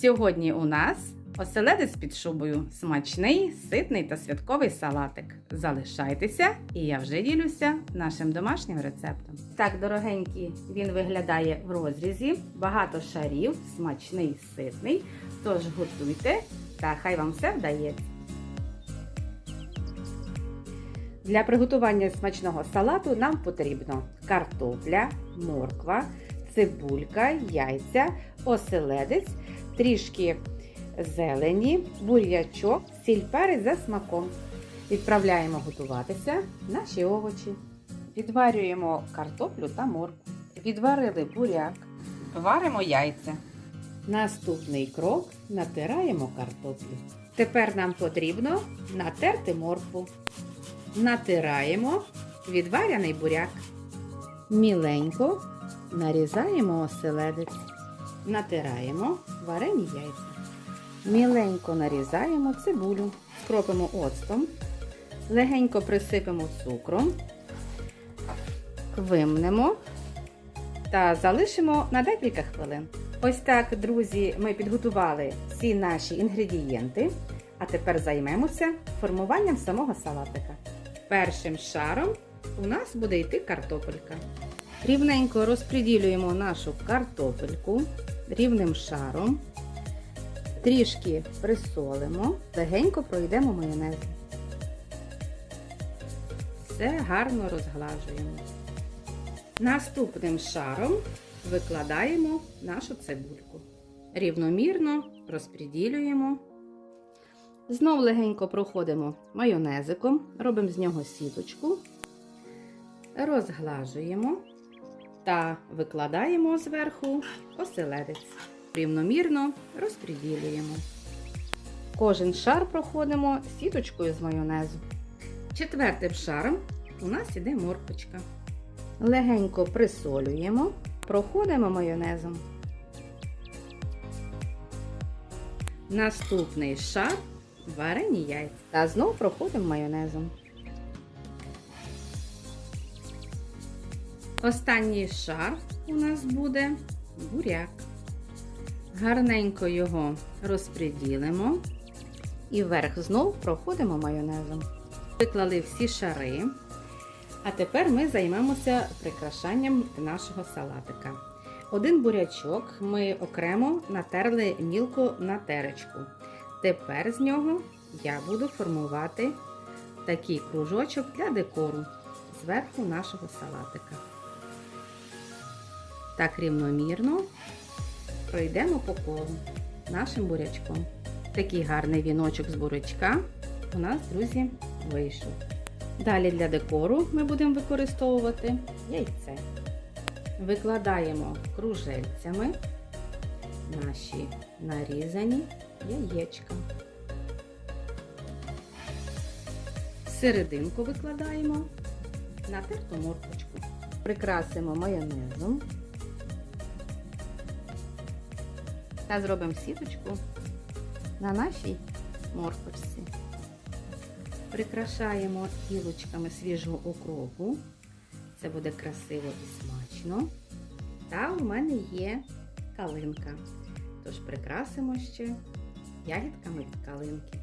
Сьогодні у нас оселедець під шубою. Смачний, ситний та святковий салатик. Залишайтеся, і я вже ділюся нашим домашнім рецептом. Так, дорогенькі, він виглядає в розрізі, багато шарів, смачний, ситний. Тож готуйте та хай вам все вдається. Для приготування смачного салату нам потрібно картопля, морква, цибулька, яйця, оселедець, трішки зелені, бурячок, сіль перець за смаком. Відправляємо готуватися наші овочі. Відварюємо картоплю та моркву. Відварили буряк, варимо яйця. Наступний крок натираємо картоплю. Тепер нам потрібно натерти моркву. Натираємо відваряний буряк. Міленько нарізаємо оселедець. Натираємо варені яйця. Міленько нарізаємо цибулю, скропимо оцтом, легенько присипемо цукром, вимнемо та залишимо на декілька хвилин. Ось так, друзі, ми підготували всі наші інгредієнти, а тепер займемося формуванням самого салатика. Першим шаром у нас буде йти картопелька. Рівненько розподілюємо нашу картопельку рівним шаром. Трішки присолимо, легенько пройдемо майонез. Все гарно розглажуємо. Наступним шаром викладаємо нашу цибульку. Рівномірно розподілюємо. Знов легенько проходимо майонезиком, робимо з нього сіточку, розглажуємо та викладаємо зверху оселедець. Рівномірно розподілюємо. Кожен шар проходимо сіточкою з майонезу. Четвертим шаром у нас іде морквочка. Легенько присолюємо, проходимо майонезом. Наступний шар варені яйця. Та знов проходимо майонезом. Останній шар у нас буде буряк. Гарненько його розподілимо і вверх знов проходимо майонезом. Виклали всі шари. А тепер ми займемося прикрашанням нашого салатика. Один бурячок ми окремо натерли мілко на теречку. Тепер з нього я буду формувати такий кружочок для декору зверху нашого салатика. Так рівномірно пройдемо по колу нашим бурячком. Такий гарний віночок з бурячка у нас, друзі, вийшов. Далі для декору ми будемо використовувати яйце. Викладаємо кружельцями наші нарізані яєчка. Серединку викладаємо натерту морквочку. Прикрасимо майонезом та зробимо сіточку на нашій морквочці. Прикрашаємо гілочками свіжого укропу. Це буде красиво і смачно. Та у мене є калинка. Тож прикрасимо ще ягідками від калинки.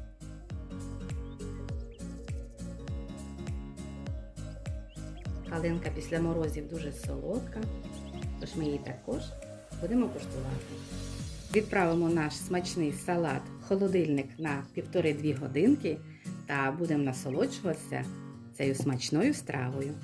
Калинка після морозів дуже солодка, тож ми її також будемо куштувати. Відправимо наш смачний салат в холодильник на 1,5-2 годинки та будемо насолоджуватися цією смачною стравою.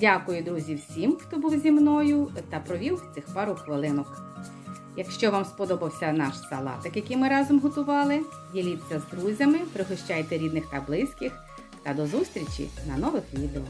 Дякую, друзі, всім, хто був зі мною та провів цих пару хвилинок. Якщо вам сподобався наш салатик, який ми разом готували, діліться з друзями, пригощайте рідних та близьких та до зустрічі на нових відео.